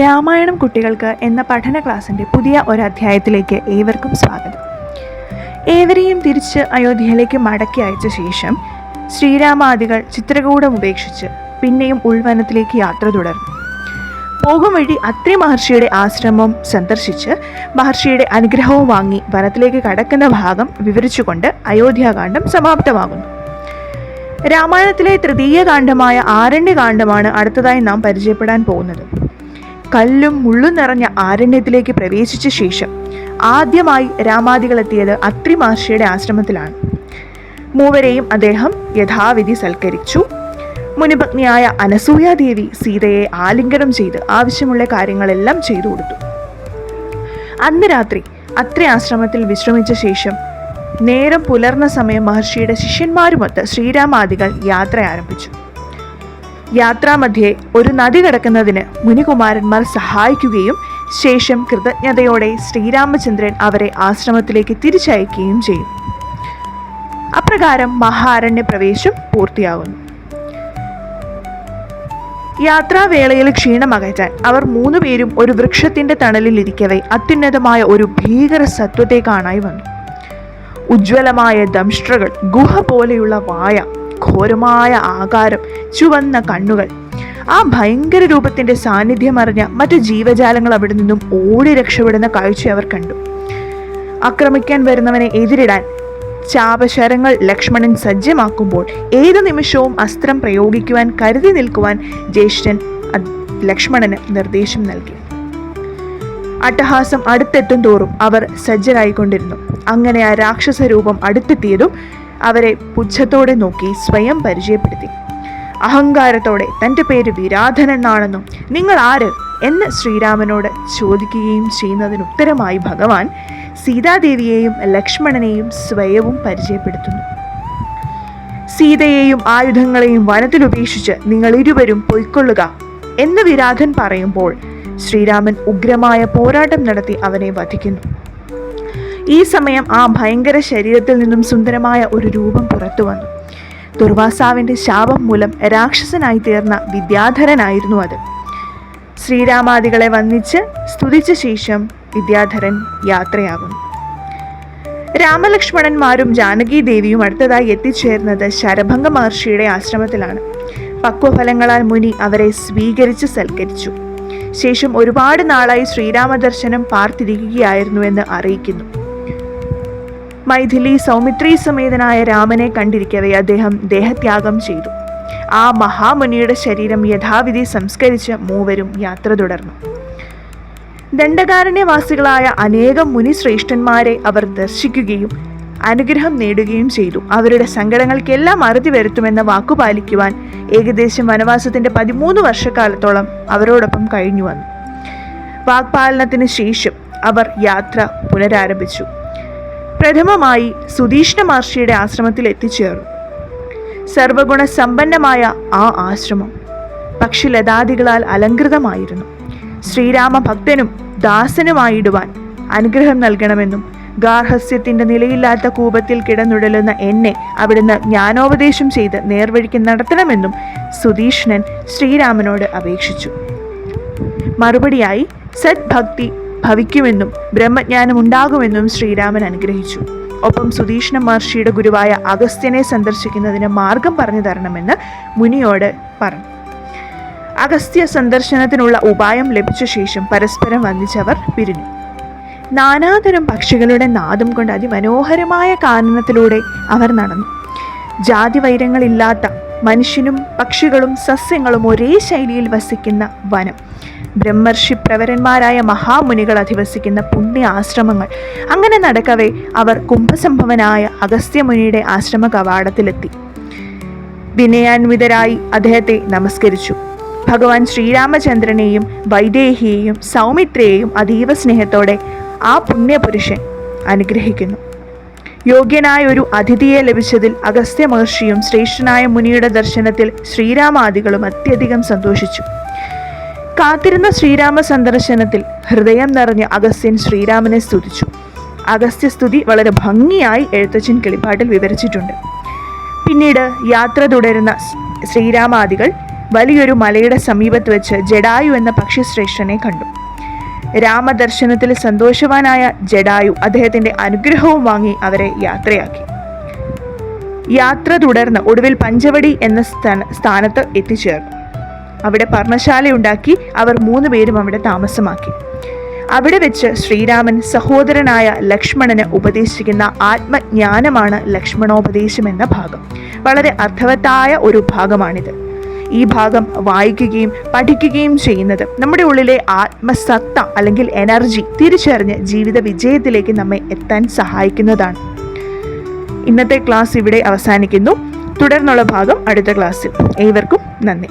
രാമായണം കുട്ടികൾക്ക് എന്ന പഠന ക്ലാസ്സിന്റെ പുതിയ ഒരു അധ്യായത്തിലേക്ക് ഏവർക്കും സ്വാഗതം. ഏവരെയും തിരിച്ച് അയോധ്യയിലേക്ക് മടക്കി അയച്ച ശേഷം ശ്രീരാമാദികൾ ചിത്രകൂടം ഉപേക്ഷിച്ച് പിന്നെയും ഉൾവനത്തിലേക്ക് യാത്ര തുടർന്നു. പോകും വഴി അത്രി മഹർഷിയുടെ ആശ്രമം സന്ദർശിച്ച് മഹർഷിയുടെ അനുഗ്രഹവും വാങ്ങി വനത്തിലേക്ക് കടക്കുന്ന ഭാഗം വിവരിച്ചുകൊണ്ട് അയോധ്യാകാന്ഡം സമാപ്തമാകുന്നു. രാമായണത്തിലെ തൃതീയ കാണ്ഡമായ ആരണ്യകാന്ഡമാണ് അടുത്തതായി നാം പരിചയപ്പെടാൻ പോകുന്നത്. കല്ലും മുള്ളും നിറഞ്ഞ ആരണ്യത്തിലേക്ക് പ്രവേശിച്ച ശേഷം ആദ്യമായി രാമാദികൾ എത്തിയത് അത്രി മഹർഷിയുടെ ആശ്രമത്തിലാണ്. മൂവരെയും അദ്ദേഹം യഥാവിധി സൽക്കരിച്ചു. മുനിപത്നിയായ അനസൂയാദേവി സീതയെ ആലിംഗനം ചെയ്ത് ആവശ്യമുള്ള കാര്യങ്ങളെല്ലാം ചെയ്തു കൊടുത്തു. അന്ന് രാത്രി അത്ര ആശ്രമത്തിൽ വിശ്രമിച്ച ശേഷം നേരം പുലർന്ന സമയം മഹർഷിയുടെ ശിഷ്യന്മാരുമൊത്ത് ശ്രീരാമാദികൾ യാത്ര ആരംഭിച്ചു. യാത്രാമധ്യേ ഒരു നദി കടക്കുന്നതിന് മുനികുമാരന്മാർ സഹായിക്കുകയും ശേഷം കൃതജ്ഞതയോടെ ശ്രീരാമചന്ദ്രൻ അവരെ ആശ്രമത്തിലേക്ക് തിരിച്ചയക്കുകയും ചെയ്യും. അപ്രകാരം മഹാരണ്യപ്രവേശം പൂർത്തിയാകുന്നു. യാത്രാവേളയിൽ ക്ഷീണമകറ്റാൻ അവർ മൂന്നുപേരും ഒരു വൃക്ഷത്തിന്റെ തണലിൽ ഇരിക്കവേ അത്യുന്നതമായ ഒരു ഭീകര സത്വത്തെ കാണായി വന്നു. ഉജ്ജ്വലമായ ദംഷ്ട്രകൾ ഗുഹ പോലെയുള്ള വായ ഘോരമായ ആകാരം ചുവന്ന കണ്ണുകൾ. ആ ഭയങ്കര രൂപത്തിന്റെ സാന്നിധ്യം അറിഞ്ഞ മറ്റു ജീവജാലങ്ങൾ അവിടെ നിന്നും ഓടി രക്ഷപ്പെടുന്ന കാഴ്ച അവർ കണ്ടു. ആക്രമിക്കാൻ വരുന്നവനെ എതിരിടാൻ ചാപശരങ്ങൾ ലക്ഷ്മണൻ സജ്ജമാക്കുമ്പോൾ ഏത് നിമിഷവും അസ്ത്രം പ്രയോഗിക്കുവാൻ കരുതി നിൽക്കുവാൻ ജ്യേഷ്ഠൻ ലക്ഷ്മണന് നിർദ്ദേശം നൽകി. അട്ടഹാസം അടുത്തെത്തും തോറും അവർ സജ്ജരായിക്കൊണ്ടിരുന്നു. അങ്ങനെ ആ രാക്ഷസ രൂപം അടുത്തെത്തിയതും അവരെ പുച്ഛത്തോടെ നോക്കി സ്വയം പരിചയപ്പെടുത്തി. അഹങ്കാരത്തോടെ തന്റെ പേര് വിരാധനെന്നാണെന്നും നിങ്ങൾ ആര്? എന്ന് ശ്രീരാമനോട് ചോദിക്കുകയും ചെയ്യുന്നതിന് ഉത്തരമായി ഭഗവാൻ സീതാദേവിയെയും ലക്ഷ്മണനെയും സ്വയവും പരിചയപ്പെടുത്തുന്നു. സീതയെയും ആയുധങ്ങളെയും വനത്തിൽ ഉപേക്ഷിച്ച് നിങ്ങൾ ഇരുവരും പൊയ്ക്കൊള്ളുക എന്ന് വിരാധൻ പറയുമ്പോൾ ശ്രീരാമൻ ഉഗ്രമായ പോരാട്ടം നടത്തി അവനെ വധിക്കുന്നു. ഈ സമയം ആ ഭയങ്കര ശരീരത്തിൽ നിന്നും സുന്ദരമായ ഒരു രൂപം പുറത്തു വന്നു. ദുർവാസാവിന്റെ ശാപം മൂലം രാക്ഷസനായി തീർന്ന വിദ്യാധരനായിരുന്നു അത്. ശ്രീരാമാദികളെ വന്നിച്ച് സ്തുതിച്ച ശേഷം വിദ്യാധരൻ യാത്രയാകുന്നു. രാമലക്ഷ്മണന്മാരും ജാനകി ദേവിയും അടുത്തതായി എത്തിച്ചേർന്നത് ശരഭംഗ മഹർഷിയുടെ ആശ്രമത്തിലാണ്. പക്വഫലങ്ങളാൽ മുനി അവരെ സ്വീകരിച്ച് സൽക്കരിച്ചു. ശേഷം ഒരുപാട് നാളായി ശ്രീരാമദർശനം പാർത്തിരിക്കുകയായിരുന്നുവെന്ന് അറിയിക്കുന്നു. മൈഥിലി സൗമിത്രി സമേതനായ രാമനെ കണ്ടിരിക്കവേ അദ്ദേഹം ദേഹത്യാഗം ചെയ്തു. ആ മഹാമുനിയുടെ ശരീരം യഥാവിധി സംസ്കരിച്ച് മൂവരും യാത്ര തുടർന്നു. ദണ്ഡകാരണ്യവാസികളായ അനേകം മുനിശ്രേഷ്ഠന്മാരെ അവർ ദർശിക്കുകയും അനുഗ്രഹം നേടുകയും ചെയ്തു. അവരുടെ സങ്കടങ്ങൾക്കെല്ലാം അറുതി വരുത്തുമെന്ന വാക്കുപാലിക്കുവാൻ ഏകദേശം വനവാസത്തിന്റെ പതിമൂന്ന് വർഷക്കാലത്തോളം അവരോടൊപ്പം കഴിഞ്ഞു വന്നു വാക്പാലനത്തിന് ശേഷം അവർ യാത്ര പുനരാരംഭിച്ചു. പ്രഥമമായി സുധീഷ്ണ മഹർഷിയുടെ ആശ്രമത്തിൽ എത്തിച്ചേർന്നു. സർവഗുണ സമ്പന്നമായ ആ ആശ്രമം പക്ഷി ലതാദികളാൽ അലങ്കൃതമായിരുന്നു ശ്രീരാമ ഭക്തനും ദാസനുമായിടുവാൻ അനുഗ്രഹം നൽകണമെന്നും ഗാർഹസ്യത്തിന്റെ നിലയില്ലാത്ത കൂപത്തിൽ കിടന്നുടലുന്ന എന്നെ അവിടുന്ന് ജ്ഞാനോപദേശം ചെയ്ത് നേർവഴിക്ക് നടത്തണമെന്നും സുധീഷ്ണൻ ശ്രീരാമനോട് അപേക്ഷിച്ചു. മറുപടിയായി സദ്ഭക്തി ഭവിക്കുമെന്നും ബ്രഹ്മജ്ഞാനം ഉണ്ടാകുമെന്നും ശ്രീരാമൻ അനുഗ്രഹിച്ചു. ഒപ്പം സുധീഷ്ണ മഹർഷിയുടെ ഗുരുവായ അഗസ്ത്യനെ സന്ദർശിക്കുന്നതിന് മാർഗം പറഞ്ഞു തരണമെന്ന് മുനിയോട് പറഞ്ഞു. അഗസ്ത്യ സന്ദർശനത്തിനുള്ള ഉപായം ലഭിച്ച ശേഷം പരസ്പരം വന്ദിച്ചവർ പിരിഞ്ഞു. നാനാതരം പക്ഷികളുടെ നാദം കൊണ്ട് അതിമനോഹരമായ കാനനത്തിലൂടെ അവർ നടന്നു. ജാതി വൈരങ്ങളില്ലാത്ത മനുഷ്യനും പക്ഷികളും സസ്യങ്ങളും ഒരേ ശൈലിയിൽ വസിക്കുന്ന വനം. ബ്രഹ്മർഷി പ്രവരന്മാരായ മഹാമുനികൾ അധിവസിക്കുന്ന പുണ്യ ആശ്രമങ്ങൾ അങ്ങനെ നടക്കവേ അവർ കുംഭസംഭവനായ അഗസ്ത്യമുനിയുടെ ആശ്രമ കവാടത്തിലെത്തി വിനയാൻവിതരായി അദ്ദേഹത്തെ നമസ്കരിച്ചു. ഭഗവാൻ ശ്രീരാമചന്ദ്രനെയും വൈദേഹിയെയും സൗമിത്രയെയും അതീവ സ്നേഹത്തോടെ ആ പുണ്യപുരുഷൻ അനുഗ്രഹിക്കുന്നു. യോഗ്യനായ ഒരു അതിഥിയെ ലഭിച്ചതിൽ അഗസ്ത്യ മഹർഷിയും ശ്രേഷ്ഠനായ മുനിയുടെ ദർശനത്തിൽ ശ്രീരാമാദികളും അത്യധികം സന്തോഷിച്ചു. കാത്തിരുന്ന ശ്രീരാമ സന്ദർശനത്തിൽ ഹൃദയം നിറഞ്ഞ അഗസ്ത്യൻ ശ്രീരാമനെ സ്തുതിച്ചു. അഗസ്ത്യ സ്തുതി വളരെ ഭംഗിയായി എഴുത്തച്ഛൻ കിളിപ്പാട്ടിൽ വിവരിച്ചിട്ടുണ്ട്. പിന്നീട് യാത്ര തുടരുന്ന ശ്രീരാമാദികൾ വലിയൊരു മലയുടെ സമീപത്ത് വെച്ച് ജഡായു എന്ന പക്ഷിശ്രേഷ്ഠനെ കണ്ടു. രാമദർശനത്തിൽ സന്തോഷവാനായ ജഡായു അദ്ദേഹത്തിന്റെ അനുഗ്രഹവും വാങ്ങി അവരെ യാത്രയാക്കി. യാത്ര തുടർന്ന് ഒടുവിൽ പഞ്ചവടി എന്ന സ്ഥാന സ്ഥാനത്ത് എത്തിച്ചേർന്നു. അവിടെ പർണശാലയുണ്ടാക്കി അവർ മൂന്ന് പേരും അവിടെ താമസമാക്കി. അവിടെ വെച്ച് ശ്രീരാമൻ സഹോദരനായ ലക്ഷ്മണന് ഉപദേശിക്കുന്ന ആത്മജ്ഞാനമാണ് ലക്ഷ്മണോപദേശം എന്ന ഭാഗം. വളരെ അർത്ഥവത്തായ ഒരു ഭാഗമാണിത്. ഈ ഭാഗം വായിക്കുകയും പഠിക്കുകയും ചെയ്യുന്നത് നമ്മുടെ ഉള്ളിലെ ആത്മസത്ത അല്ലെങ്കിൽ എനർജി തിരിച്ചറിഞ്ഞ് ജീവിത വിജയത്തിലേക്ക് നമ്മെ എത്താൻ സഹായിക്കുന്നതാണ്. ഇന്നത്തെ ക്ലാസ് ഇവിടെ അവസാനിക്കുന്നു. തുടർന്നുള്ള ഭാഗം അടുത്ത ക്ലാസ്സിൽ. ഏവർക്കും നന്ദി.